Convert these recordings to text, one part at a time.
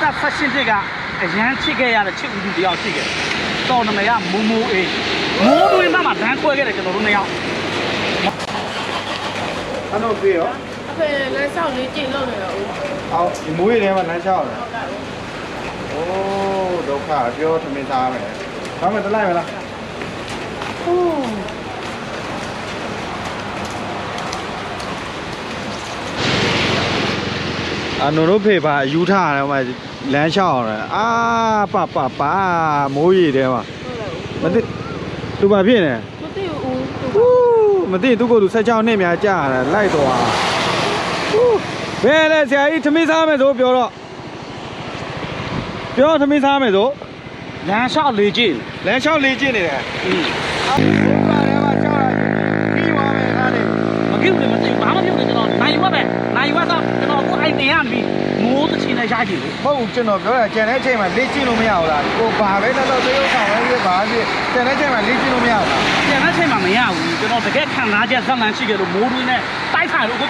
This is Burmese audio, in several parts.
သက်ဖက်ရှင်တစ်ကအရန်ချစ်ခဲ့ရတဲ့ချစ်ဦးသူတယောက်ရှိခဲ့တယ်တော်နမရမိုးမိုးအေးမိုးတွင်မှမှဒန်းခွဲခဲ့တယ်ကျွန်တော်တို့နှစ်ယောက်အဲ့တော့ပြေရောအဖေလမ်းလျှောက်လေးကျင့်လို့နေတော့ဦးအော်ဒီမိုးရီထဲမှာလမ်းလျှောက်တယ်โอ้ဒုက္ခပြောထမင်းစားမယ်ဘာမှတလိုက်မလား အနိုတို့ဖေပါယူထားတယ်ဟိုမှာလမ်းလျှောက်ရတယ်အာပပပါမိုးရီထဲမှာမသိသူဘာဖြစ်နေမသိဘူးသူဟူးမသိသူကသူ16နှစ်များကြာတယ်လိုက်သွားဟူးဘယ်လဲဆရာကြီးထမင်းစားမယ်ဆိုပြောတော့ပြောထမင်းစားမယ်ဆိုလမ်းလျှောက်လေကြည့်လမ်းလျှောက်လေးကျင့်နေတယ်อืมအော်ဘု လည်းမသိဘူးဘာမှမပြုတ်လည်းကျွန်တော်နိုင်ဝက်ပဲနိုင်ဝက်တော့ကျွန်တော်အခုအိုက်တင်ရပြီမိုးတချင်နဲ့ရကြည့်လို့မဟုတ်ဘူးကျွန်တော်ပြောတာကျန်တဲ့အချိန်မှာလေ့ကျင့်လို့မရဘူးလားကိုဘာပဲတော့တော့သေုပ်ဆောင်ပဲဖြစ်ပါဖြစ်ကျန်တဲ့အချိန်မှာလေ့ကျင့်လို့မရဘူးလားပြန်တဲ့ချိန်မှာမရဘူးကျွန်တော်တကယ်ခံစားချက်ဇက်လန်ရှိခဲ့လို့မိုးတွင်းနဲ့တိုက်ခိုင်လို့အ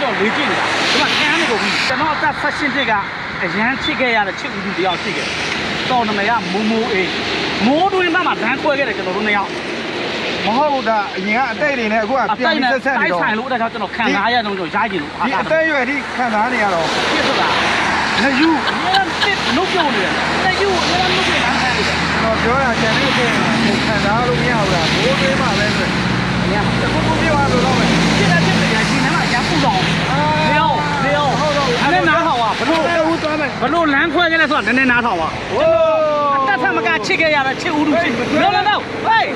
မှာခံနေကုန်ပြီကျွန်တော်အသက်ဖက်ရှင်တစ်ကအရန်ချစ်ခဲ့ရတဲ့ချစ်ဦးသူတယောက်ရှိခဲ့တယ်တော်နမရမိုးမိုးအေးမိုးတွင်းမှမှဒန်းခွဲခဲ့တယ်ကျွန်တော်တို့နှစ်ယောက်မဟုတ်ဘူးဒါအရင်ကအတိတ်တွေနဲ့အခုကအပြန်တိုက်ပြီးနဲ့ဆက်ဆက်နေတိုက်တော့ဆိုင်လို့အဲ့ဒါကြောင့်ကျွန်တော်ခံစားရတဲ့ကျွန်တော်ရကြည့်လို့ဒီအသက်အရွယ်ထိခံစားနေရတော့ပြစ်ဆိုတာလက်ယူအများတစ်နှုတ်ပြုံးနေတယ်လက်ယူအများနှုတ်ပြုံးနေတာအဲ့ဒါကျွန်တော်ပြောတာကျန်တဲ့အချိန်မှာကိုခံစားလို့မရဘူးလားဘိုးသေးမှပဲဆိုရင်အများတခုခုပြောရလို့တော့မယ်ပြစ်တဲ့ပြစ်တဲ့ရရှိနေမှာရပူတော့လေအောင်လေအောင်ဟုတ်တော့အဲ့ဒါနားထောင်ပါဘလို့ဦးသွားမယ်ဘလို့လမ်းခွဲခဲ့လဲဆိုတာနည်းနည်းနားထောင်ပါဝိုးအတက်ထမကချစ်ခဲ့ရတဲ့ချစ်ဦးလူရှိလောလောလောဟေး